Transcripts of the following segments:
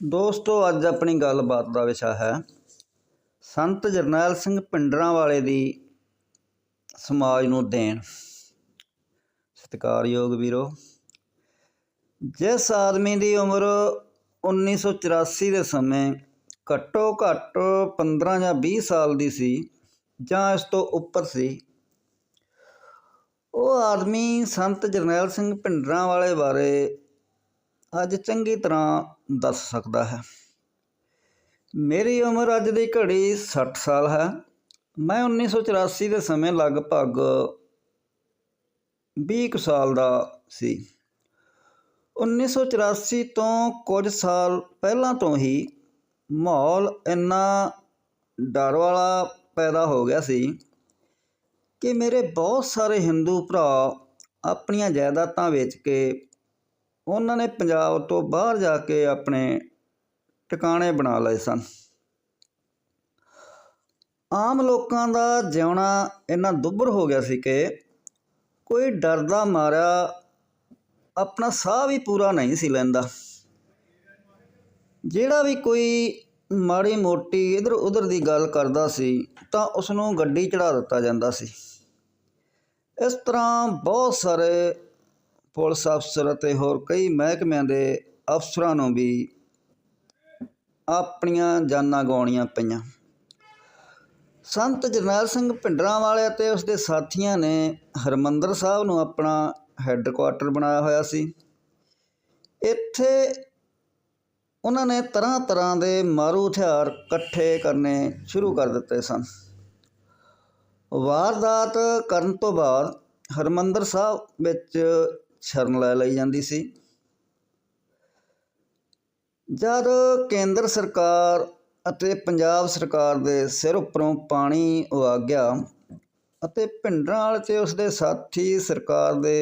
ਦੋਸਤੋ, ਅੱਜ ਆਪਣੀ ਗੱਲਬਾਤ ਦਾ ਵਿਸ਼ਾ ਹੈ ਸੰਤ ਜਰਨੈਲ ਸਿੰਘ ਪਿੰਡਰਾਂ ਵਾਲੇ ਦੀ ਸਮਾਜ ਨੂੰ ਦੇਣ। ਸਤਿਕਾਰਯੋਗ ਵੀਰੋ, ਜਿਸ ਆਦਮੀ ਦੀ ਉਮਰ 1984 ਦੇ ਸਮੇਂ ਘੱਟੋ ਘੱਟ 15 ਜਾਂ 20 ਸਾਲ ਦੀ ਸੀ ਜਾਂ ਇਸ ਤੋਂ ਉੱਪਰ ਸੀ, ਉਹ ਆਦਮੀ ਸੰਤ ਜਰਨੈਲ ਸਿੰਘ ਪਿੰਡਰਾਂ ਵਾਲੇ ਬਾਰੇ ਅੱਜ ਚੰਗੀ ਤਰ੍ਹਾਂ ਦੱਸ ਸਕਦਾ ਹੈ। ਮੇਰੀ ਉਮਰ ਅੱਜ ਦੀ ਘੜੀ 60 ਸਾਲ ਹੈ। ਮੈਂ 1984 ਦੇ ਸਮੇਂ ਲਗਭਗ 20 ਕੁ ਸਾਲ ਦਾ ਸੀ। 1984 ਤੋਂ ਕੁਝ ਸਾਲ ਪਹਿਲਾਂ ਤੋਂ ਹੀ ਮਾਹੌਲ ਇੰਨਾ ਡਰ ਵਾਲਾ ਪੈਦਾ ਹੋ ਗਿਆ ਸੀ ਕਿ ਮੇਰੇ ਬਹੁਤ ਸਾਰੇ ਹਿੰਦੂ ਭਰਾ ਆਪਣੀਆਂ ਜਾਇਦਾਦਾਂ ਵੇਚ ਕੇ ਉਹਨਾਂ ਨੇ ਪੰਜਾਬ ਤੋਂ ਬਾਹਰ ਜਾ ਕੇ ਆਪਣੇ ਟਿਕਾਣੇ ਬਣਾ ਲਏ ਸਨ। ਆਮ ਲੋਕਾਂ ਦਾ ਜਿਉਣਾ ਇੰਨਾ ਦੁੱਭਰ ਹੋ ਗਿਆ ਸੀ ਕਿ ਕੋਈ ਡਰਦਾ ਮਾਰਿਆ ਆਪਣਾ ਸਾਹ ਵੀ ਪੂਰਾ ਨਹੀਂ ਸੀ ਲੈਂਦਾ। ਜਿਹੜਾ ਵੀ ਕੋਈ ਮਾੜੀ ਮੋਟੀ ਇਧਰ ਉਧਰ ਦੀ ਗੱਲ ਕਰਦਾ ਸੀ ਤਾਂ ਉਸ ਨੂੰ ਗੱਡੀ ਚੜਾ ਦਿੱਤਾ ਜਾਂਦਾ ਸੀ। ਇਸ ਤਰ੍ਹਾਂ ਬਹੁਤ ਸਾਰੇ ਪੁਲਿਸ ਅਫਸਰ ਅਤੇ ਹੋਰ ਕਈ ਮਹਿਕਮਿਆਂ ਦੇ ਅਫਸਰਾਂ ਨੂੰ ਵੀ ਆਪਣੀਆਂ ਜਾਨਾਂ ਗਵਾਉਣੀਆਂ ਪਈਆਂ। ਸੰਤ ਜਰਨੈਲ ਸਿੰਘ ਭਿੰਡਰਾਂ ਵਾਲੇ ਅਤੇ ਉਸ ਦੇ ਸਾਥੀਆਂ ਨੇ ਹਰਮੰਦਰ ਸਾਹਿਬ ਨੂੰ ਆਪਣਾ ਹੈੱਡਕੁਆਟਰ ਬਣਾਇਆ ਹੋਇਆ ਸੀ। ਇੱਥੇ ਉਹਨਾਂ ਨੇ ਤਰ੍ਹਾਂ ਤਰ੍ਹਾਂ ਦੇ ਮਾਰੂ ਹਥਿਆਰ ਇਕੱਠੇ ਕਰਨੇ ਸ਼ੁਰੂ ਕਰ ਦਿੱਤੇ ਸਨ। ਵਾਰਦਾਤ ਕਰਨ ਤੋਂ ਬਾਅਦ ਹਰਮੰਦਰ ਸਾਹਿਬ ਵਿੱਚ ਸ਼ਰਨ ਲੈ ਲਈ ਜਾਂਦੀ ਸੀ। ਜਦ ਕੇਂਦਰ ਸਰਕਾਰ ਅਤੇ ਪੰਜਾਬ ਸਰਕਾਰ ਦੇ ਸਿਰ ਉੱਪਰੋਂ ਪਾਣੀ ਆ ਗਿਆ ਅਤੇ ਭਿੰਡਰਾਂ ਵਾਲੇ ਤੇ ਉਸਦੇ ਸਾਥੀ ਸਰਕਾਰ ਦੇ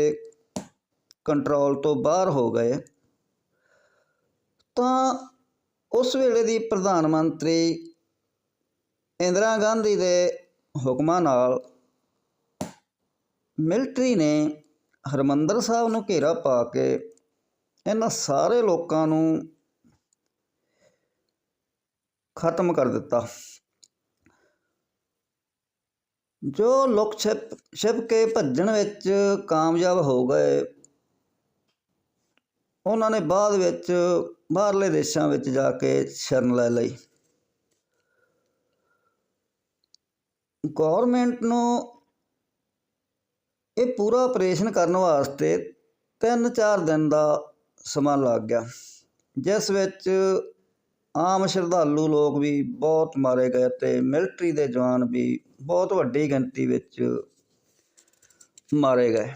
ਕੰਟਰੋਲ ਤੋਂ ਬਾਹਰ ਹੋ ਗਏ, ਤਾਂ ਉਸ ਵੇਲੇ ਦੀ ਪ੍ਰਧਾਨ ਮੰਤਰੀ ਇੰਦਰਾ ਗਾਂਧੀ ਦੇ ਹੁਕਮਾਂ ਨਾਲ ਮਿਲਟਰੀ ਨੇ ਹਰਮੰਦਰ ਸਾਹਿਬ ਨੂੰ ਘੇਰਾ ਪਾ ਕੇ ਇਹਨਾਂ ਸਾਰੇ ਲੋਕਾਂ ਨੂੰ ਖਤਮ ਕਰ ਦਿੱਤਾ। ਜੋ ਲੋਕ ਛਿਪ ਛਿਪ ਕੇ ਭੱਜਣ ਵਿੱਚ ਕਾਮਯਾਬ ਹੋ ਗਏ, ਉਹਨਾਂ ਨੇ ਬਾਅਦ ਵਿੱਚ ਬਾਹਰਲੇ ਦੇਸ਼ਾਂ ਵਿੱਚ ਜਾ ਕੇ ਸ਼ਰਨ ਲੈ ਲਈ। ਗਵਰਨਮੈਂਟ ਨੂੰ ਇਹ ਪੂਰਾ ਆਪਰੇਸ਼ਨ ਕਰਨ ਵਾਸਤੇ 3-4 ਦਿਨ ਦਾ ਸਮਾਂ ਲੱਗ ਗਿਆ, ਜਿਸ ਵਿੱਚ ਆਮ ਸ਼ਰਧਾਲੂ ਲੋਕ ਵੀ ਬਹੁਤ ਮਾਰੇ ਗਏ ਤੇ ਮਿਲਟਰੀ ਦੇ ਜਵਾਨ ਵੀ ਬਹੁਤ ਵੱਡੀ ਗਿਣਤੀ ਵਿੱਚ ਮਾਰੇ ਗਏ।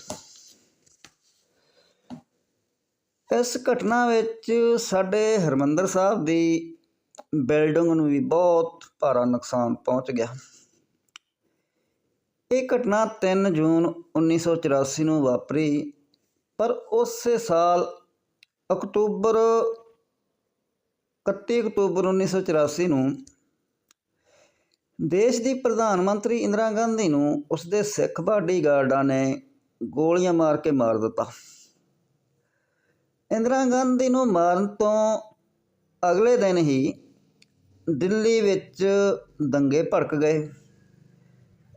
ਇਸ ਘਟਨਾ ਵਿੱਚ ਸਾਡੇ ਹਰਮੰਦਰ ਸਾਹਿਬ ਦੀ ਬਿਲਡਿੰਗ ਨੂੰ ਵੀ ਬਹੁਤ ਭਾਰਾ ਨੁਕਸਾਨ ਪਹੁੰਚ ਗਿਆ। ਇਹ ਘਟਨਾ 3 ਜੂਨ 1984 ਨੂੰ ਵਾਪਰੀ, ਪਰ ਉਸੇ ਸਾਲ ਅਕਤੂਬਰ 31 ਅਕਤੂਬਰ 1984 ਨੂੰ ਦੇਸ਼ ਦੀ ਪ੍ਰਧਾਨ ਮੰਤਰੀ ਇੰਦਰਾ ਗਾਂਧੀ ਨੂੰ ਉਸਦੇ ਸਿੱਖ ਬਾਡੀਗਾਰਡਾਂ ਨੇ ਗੋਲੀਆਂ ਮਾਰ ਕੇ ਮਾਰ ਦਿੱਤਾ। ਇੰਦਰਾ ਗਾਂਧੀ ਨੂੰ ਮਾਰਨ ਤੋਂ ਅਗਲੇ ਦਿਨ ਹੀ ਦਿੱਲੀ ਵਿੱਚ ਦੰਗੇ ਭੜਕ ਗਏ।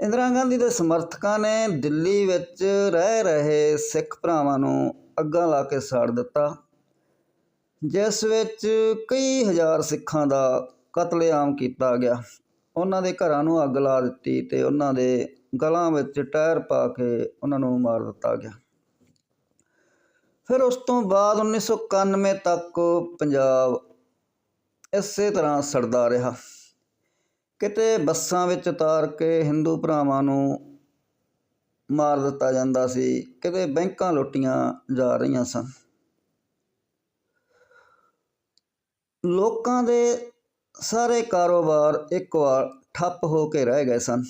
ਇੰਦਰਾ ਗਾਂਧੀ ਦੇ ਸਮਰਥਕਾਂ ਨੇ ਦਿੱਲੀ ਵਿੱਚ ਰਹਿ ਰਹੇ ਸਿੱਖ ਭਰਾਵਾਂ ਨੂੰ ਅੱਗਾਂ ਲਾ ਕੇ ਸਾੜ ਦਿੱਤਾ, ਜਿਸ ਵਿੱਚ ਕਈ ਹਜ਼ਾਰ ਸਿੱਖਾਂ ਦਾ ਕਤਲੇਆਮ ਕੀਤਾ ਗਿਆ। ਉਹਨਾਂ ਦੇ ਘਰਾਂ ਨੂੰ ਅੱਗ ਲਾ ਦਿੱਤੀ ਤੇ ਉਹਨਾਂ ਦੇ ਗਲਾਂ ਵਿੱਚ ਟਾਇਰ ਪਾ ਕੇ ਉਹਨਾਂ ਨੂੰ ਮਾਰ ਦਿੱਤਾ ਗਿਆ। ਫਿਰ ਉਸ ਤੋਂ ਬਾਅਦ 1991 ਤੱਕ ਪੰਜਾਬ ਇਸੇ ਤਰ੍ਹਾਂ ਸੜਦਾ ਰਿਹਾ। ਕਿਤੇ ਬੱਸਾਂ ਵਿੱਚ ਉਤਾਰ ਕੇ ਹਿੰਦੂ ਭਰਾਵਾਂ ਨੂੰ ਮਾਰ ਦਿੱਤਾ ਜਾਂਦਾ ਸੀ, ਕਿਤੇ ਬੈਂਕਾਂ ਲੁੱਟੀਆਂ ਜਾ ਰਹੀਆਂ ਸਨ। ਲੋਕਾਂ ਦੇ ਸਾਰੇ ਕਾਰੋਬਾਰ ਇੱਕ ਵਾਰ ਠੱਪ ਹੋ ਕੇ ਰਹਿ ਗਏ ਸਨ।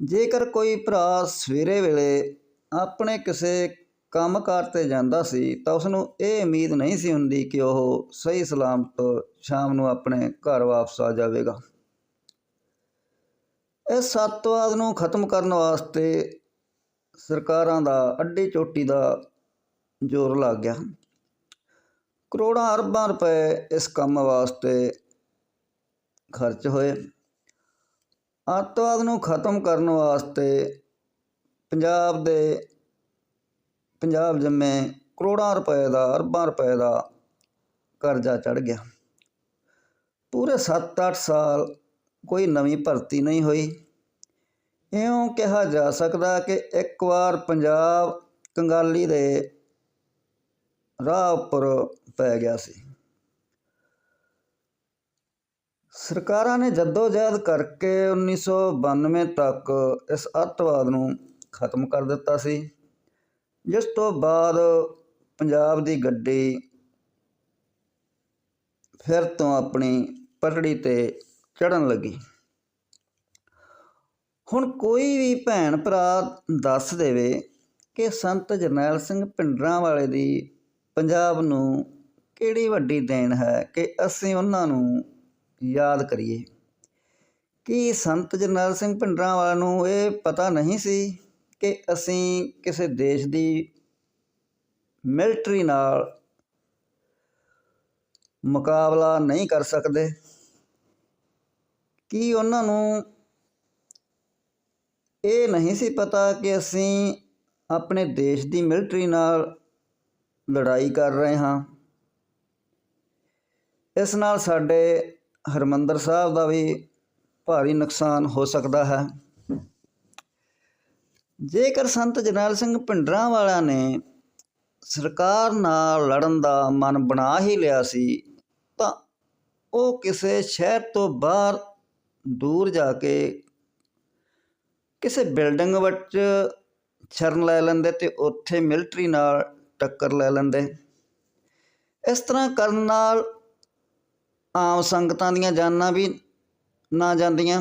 ਜੇਕਰ ਕੋਈ ਭਰਾ ਸਵੇਰੇ ਵੇਲੇ ਆਪਣੇ ਕਿਸੇ ਕੰਮਕਾਰ ਤੇ ਜਾਂਦਾ ਸੀ, ਤਾਂ ਉਸ ਨੂੰ ਇਹ ਉਮੀਦ ਨਹੀਂ ਸੀ ਹੁੰਦੀ ਕਿ ਉਹ ਸਹੀ ਸਲਾਮਤ ਸ਼ਾਮ ਨੂੰ ਆਪਣੇ ਘਰ ਵਾਪਸ ਆ ਜਾਵੇਗਾ। ਇਸ ਸੱਤਵਾਦ ਨੂੰ ਖਤਮ ਕਰਨ ਵਾਸਤੇ ਸਰਕਾਰਾਂ ਦਾ, ਅੱਡੀ ਚੋਟੀ ਦਾ ਜ਼ੋਰ ਲੱਗ ਗਿਆ। ਕਰੋੜਾਂ ਅਰਬਾਂ ਰੁਪਏ ਇਸ ਕੰਮ ਵਾਸਤੇ ਖਰਚ ਹੋਏ। ਅੱਤਵਾਦ ਨੂੰ ਖਤਮ ਕਰਨ ਵਾਸਤੇ ਪੰਜਾਬ ਦੇ, ਪੰਜਾਬ ਜੰਮੇ ਕਰੋੜਾਂ ਰੁਪਏ ਦਾ, ਅਰਬਾਂ ਰੁਪਏ ਦਾ ਕਰਜ਼ਾ ਚੜ ਗਿਆ। ਪੂਰੇ 7-8 ਸਾਲ ਕੋਈ ਨਵੀਂ ਭਰਤੀ ਨਹੀਂ ਹੋਈ। ਇਉਂ ਕਿਹਾ ਜਾ ਸਕਦਾ ਕਿ ਇੱਕ ਵਾਰ ਪੰਜਾਬ ਕੰਗਾਲੀ ਦੇ ਰਾਹ ਉੱਪਰ ਪੈ ਗਿਆ ਸੀ। ਸਰਕਾਰਾਂ ਨੇ ਜਦੋਜਹਿਦ ਕਰਕੇ 1992 ਤੱਕ ਇਸ ਅੱਤਵਾਦ ਨੂੰ ਖਤਮ ਕਰ ਦਿੱਤਾ ਸੀ, ਜਿਸ ਤੋਂ ਬਾਅਦ ਪੰਜਾਬ ਦੀ ਗੱਡੀ ਫਿਰ ਤੋਂ ਆਪਣੀ ਪਟੜੀ ਤੇ ਚੜਨ ਲੱਗੀ। ਹੁਣ ਕੋਈ ਵੀ ਭੈਣ ਭਰਾ ਦੱਸ ਦੇਵੇ ਕਿ ਸੰਤ ਜਰਨੈਲ ਸਿੰਘ ਭਿੰਡਰਾਂ ਵਾਲੇ ਦੀ ਪੰਜਾਬ ਨੂੰ ਕਿਹੜੀ ਵੱਡੀ ਦੇਣ ਹੈ ਕਿ ਅਸੀਂ ਉਹਨਾਂ ਨੂੰ ਯਾਦ ਕਰੀਏ। ਕੀ ਸੰਤ ਜਰਨੈਲ ਸਿੰਘ ਭਿੰਡਰਾਂ ਵਾਲਾ ਨੂੰ ਇਹ ਪਤਾ ਨਹੀਂ ਸੀ ਕਿ ਅਸੀਂ ਕਿਸੇ ਦੇਸ਼ ਦੀ ਮਿਲਟਰੀ ਨਾਲ ਮੁਕਾਬਲਾ ਨਹੀਂ ਕਰ ਸਕਦੇ? ਕੀ ਉਹਨਾਂ ਨੂੰ ਇਹ ਨਹੀਂ ਸੀ ਪਤਾ ਕਿ ਅਸੀਂ ਆਪਣੇ ਦੇਸ਼ ਦੀ ਮਿਲਟਰੀ ਨਾਲ ਲੜਾਈ ਕਰ ਰਹੇ ਹਾਂ। ਇਸ ਨਾਲ ਸਾਡੇ ਹਰਮੰਦਰ ਸਾਹਿਬ ਦਾ ਵੀ ਭਾਰੀ ਨੁਕਸਾਨ ਹੋ ਸਕਦਾ ਹੈ। ਜੇਕਰ ਸੰਤ ਜਰਨੈਲ ਸਿੰਘ ਭਿੰਡਰਾਂ ਵਾਲਿਆਂ ਨੇ ਸਰਕਾਰ ਨਾਲ ਲੜਨ ਦਾ ਮਨ ਬਣਾ ਹੀ ਲਿਆ ਸੀ, ਤਾਂ ਉਹ ਕਿਸੇ ਸ਼ਹਿਰ ਤੋਂ ਬਾਹਰ ਦੂਰ ਜਾ ਕੇ ਕਿਸੇ ਬਿਲਡਿੰਗ ਵਿੱਚ ਸ਼ਰਨ ਲੈ ਲੈਂਦੇ ਤੇ ਉੱਥੇ ਮਿਲਟਰੀ ਨਾਲ ਟੱਕਰ ਲੈ ਲੈਂਦੇ। ਇਸ ਤਰ੍ਹਾਂ ਕਰਨ ਨਾਲ ਆਮ ਸੰਗਤਾਂ ਦੀਆਂ ਜਾਨਾਂ ਵੀ ਨਾ ਜਾਂਦੀਆਂ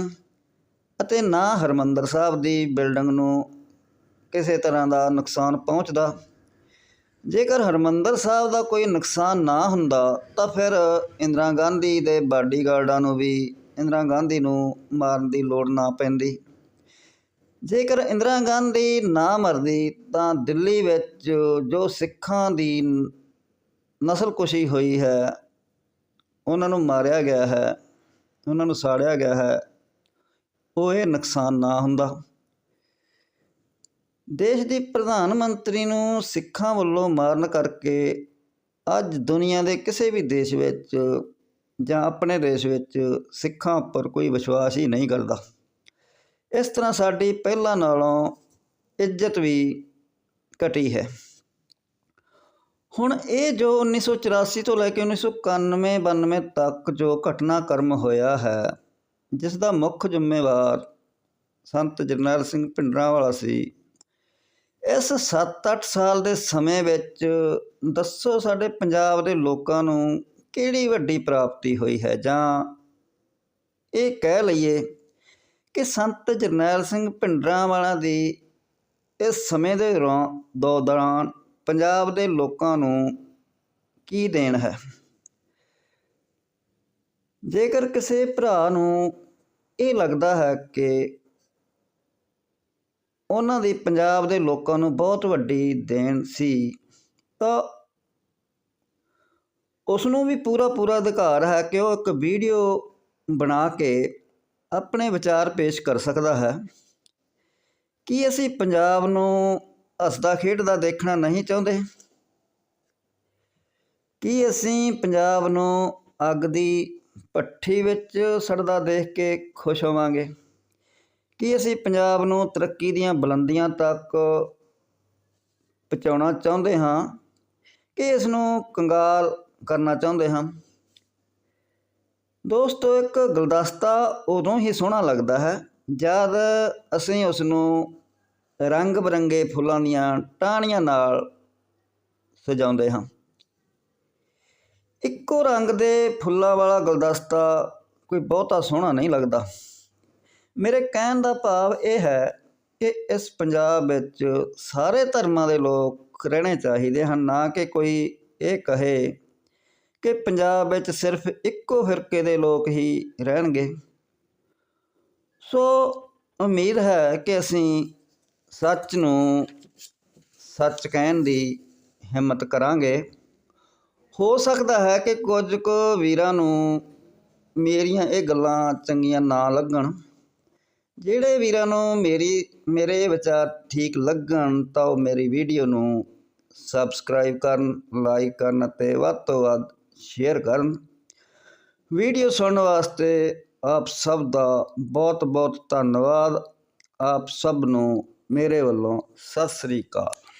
ਅਤੇ ਨਾ ਹਰਮੰਦਰ ਸਾਹਿਬ ਦੀ ਬਿਲਡਿੰਗ ਨੂੰ ਕਿਸੇ ਤਰ੍ਹਾਂ ਦਾ ਨੁਕਸਾਨ ਪਹੁੰਚਦਾ। ਜੇਕਰ ਹਰਮੰਦਰ ਸਾਹਿਬ ਦਾ ਕੋਈ ਨੁਕਸਾਨ ਨਾ ਹੁੰਦਾ ਤਾਂ ਫਿਰ ਇੰਦਰਾ ਗਾਂਧੀ ਦੇ ਬਾਡੀਗਾਰਡਾਂ ਨੂੰ ਵੀ ਇੰਦਰਾ ਗਾਂਧੀ ਨੂੰ ਮਾਰਨ ਦੀ ਲੋੜ ਨਾ ਪੈਂਦੀ। ਜੇਕਰ ਇੰਦਰਾ ਗਾਂਧੀ ਨਾ ਮਰਦੀ, ਤਾਂ ਦਿੱਲੀ ਵਿੱਚ ਜੋ ਸਿੱਖਾਂ ਦੀ ਨਸਲਕੁਸ਼ੀ ਹੋਈ ਹੈ, ਉਹਨਾਂ ਨੂੰ ਮਾਰਿਆ ਗਿਆ ਹੈ, ਉਹਨਾਂ ਨੂੰ ਸਾੜਿਆ ਗਿਆ ਹੈ, ਉਹ ਇਹ ਨੁਕਸਾਨ ਨਾ ਹੁੰਦਾ। ਦੇਸ਼ ਦੀ ਪ੍ਰਧਾਨ ਮੰਤਰੀ ਨੂੰ ਸਿੱਖਾਂ ਵੱਲੋਂ ਮਾਰਨ ਕਰਕੇ ਅੱਜ ਦੁਨੀਆ ਦੇ ਕਿਸੇ ਵੀ ਦੇਸ਼ ਵਿੱਚ ਜਾਂ ਆਪਣੇ ਦੇਸ਼ ਵਿੱਚ ਸਿੱਖਾਂ ਉੱਪਰ ਕੋਈ ਵਿਸ਼ਵਾਸ ਹੀ ਨਹੀਂ ਕਰਦਾ। ਇਸ ਤਰ੍ਹਾਂ ਸਾਡੀ ਪਹਿਲਾਂ ਨਾਲੋਂ ਇੱਜ਼ਤ ਵੀ ਘਟੀ ਹੈ। ਹੁਣ ਇਹ ਜੋ 1984 ਤੋਂ ਲੈ ਕੇ 1991 92 ਤੱਕ ਜੋ ਘਟਨਾਕ੍ਰਮ ਹੋਇਆ ਹੈ ਜਿਸ ਦਾ ਮੁੱਖ ਜ਼ਿੰਮੇਵਾਰ ਸੰਤ ਜਰਨੈਲ ਸਿੰਘ ਭਿੰਡਰਾਂਵਾਲਾ ਸੀ, ਇਸ 7-8 ਸਾਲ ਦੇ ਸਮੇਂ ਵਿੱਚ ਦੱਸੋ ਸਾਡੇ ਪੰਜਾਬ ਦੇ ਲੋਕਾਂ ਨੂੰ ਕਿਹੜੀ ਵੱਡੀ ਪ੍ਰਾਪਤੀ ਹੋਈ ਹੈ? ਜਾਂ ਇਹ ਕਹਿ ਲਈਏ ਕਿ ਸੰਤ ਜਰਨੈਲ ਸਿੰਘ ਭਿੰਡਰਾਂ ਭਿੰਡਰਾਂਵਾਲਾ ਦੀ ਇਸ ਸਮੇਂ ਦੇ ਦੋ ਦੌਰਾਨ ਪੰਜਾਬ ਦੇ ਲੋਕਾਂ ਨੂੰ ਕੀ ਦੇਣ ਹੈ? ਜੇਕਰ ਕਿਸੇ ਭਰਾ ਨੂੰ ਇਹ ਲੱਗਦਾ ਹੈ ਕਿ ਉਹਨਾਂ ਦੀ ਪੰਜਾਬ ਦੇ ਲੋਕਾਂ ਨੂੰ ਬਹੁਤ ਵੱਡੀ ਦੇਣ ਸੀ, ਤਾਂ ਉਸ ਨੂੰ ਵੀ ਪੂਰਾ ਪੂਰਾ ਅਧਿਕਾਰ ਹੈ ਕਿ ਉਹ ਇੱਕ ਵੀਡੀਓ ਬਣਾ ਕੇ ਆਪਣੇ ਵਿਚਾਰ ਪੇਸ਼ ਕਰ ਸਕਦਾ ਹੈ। ਕੀ ਅਸੀਂ ਪੰਜਾਬ ਨੂੰ ਹੱਸਦਾ ਖੇਡਦਾ ਦੇਖਣਾ ਨਹੀਂ ਚਾਹੁੰਦੇ? ਕੀ ਅਸੀਂ ਪੰਜਾਬ ਨੂੰ ਅੱਗ ਦੀ ਭੱਠੀ ਵਿੱਚ ਸੜਦਾ ਦੇਖ ਕੇ ਖੁਸ਼ ਹੋਵਾਂਗੇ? ਕੀ ਅਸੀਂ ਪੰਜਾਬ ਨੂੰ ਤਰੱਕੀ ਦੀਆਂ ਬੁਲੰਦੀਆਂ ਤੱਕ ਪਹੁੰਚਾਉਣਾ ਚਾਹੁੰਦੇ ਹਾਂ? ਕਿ ਇਸ ਨੂੰ ਕੰਗਾਲ ਕਰਨਾ ਚਾਹੁੰਦੇ ਹਾਂ। ਦੋਸਤੋ, ਇੱਕ ਗੁਲਦਸਤਾ ਉਦੋਂ ਹੀ ਸੋਹਣਾ ਲੱਗਦਾ ਹੈ ਜਦ ਅਸੀਂ ਉਸ ਨੂੰ ਰੰਗ ਬਰੰਗੇ ਫੁੱਲਾਂ ਦੀਆਂ ਟਾਹਣੀਆਂ ਨਾਲ ਸਜਾਉਂਦੇ ਹਾਂ। ਇੱਕੋ ਰੰਗ ਦੇ ਫੁੱਲਾਂ ਵਾਲਾ ਗੁਲਦਸਤਾ ਕੋਈ ਬਹੁਤਾ ਸੋਹਣਾ ਨਹੀਂ ਲੱਗਦਾ। ਮੇਰੇ ਕਹਿਣ ਦਾ ਭਾਵ ਇਹ ਹੈ ਕਿ ਇਸ ਪੰਜਾਬ ਵਿੱਚ ਸਾਰੇ ਧਰਮਾਂ ਦੇ ਲੋਕ ਰਹਿਣੇ ਚਾਹੀਦੇ ਹਨ, ਨਾ ਕਿ ਕੋਈ ਇਹ ਕਹੇ ਕਿ ਪੰਜਾਬ ਵਿੱਚ ਸਿਰਫ ਇੱਕੋ ਫਿਰਕੇ ਦੇ ਲੋਕ ਹੀ ਰਹਿਣਗੇ। ਸੋ ਉਮੀਦ ਹੈ ਕਿ ਅਸੀਂ ਸੱਚ ਨੂੰ ਸੱਚ ਕਹਿਣ ਦੀ ਹਿੰਮਤ ਕਰਾਂਗੇ। ਹੋ ਸਕਦਾ ਹੈ ਕਿ ਕੁਝ ਕੁ ਵੀਰਾਂ ਨੂੰ ਮੇਰੀਆਂ ਇਹ ਗੱਲਾਂ ਚੰਗੀਆਂ ਨਾ ਲੱਗਣ। ਜਿਹੜੇ ਵੀਰਾਂ ਨੂੰ ਮੇਰੀ, ਮੇਰੇ ਵਿਚਾਰ ਠੀਕ ਲੱਗਣ ਤਾਂ ਉਹ ਮੇਰੀ ਵੀਡੀਓ ਨੂੰ ਸਬਸਕ੍ਰਾਈਬ ਕਰਨ ਲਾਈਕ ਕਰਨ ਅਤੇ ਵੱਧ ਤੋਂ ਵੱਧ ਸ਼ੇਅਰ ਕਰਨ। ਵੀਡੀਓ ਸੁਣਨ ਵਾਸਤੇ ਆਪ ਸਭ ਦਾ ਬਹੁਤ ਬਹੁਤ ਧੰਨਵਾਦ। ਆਪ ਸਭ ਨੂੰ ਮੇਰੇ ਵੱਲੋਂ ਸਤਿ ਸ੍ਰੀ ਅਕਾਲ।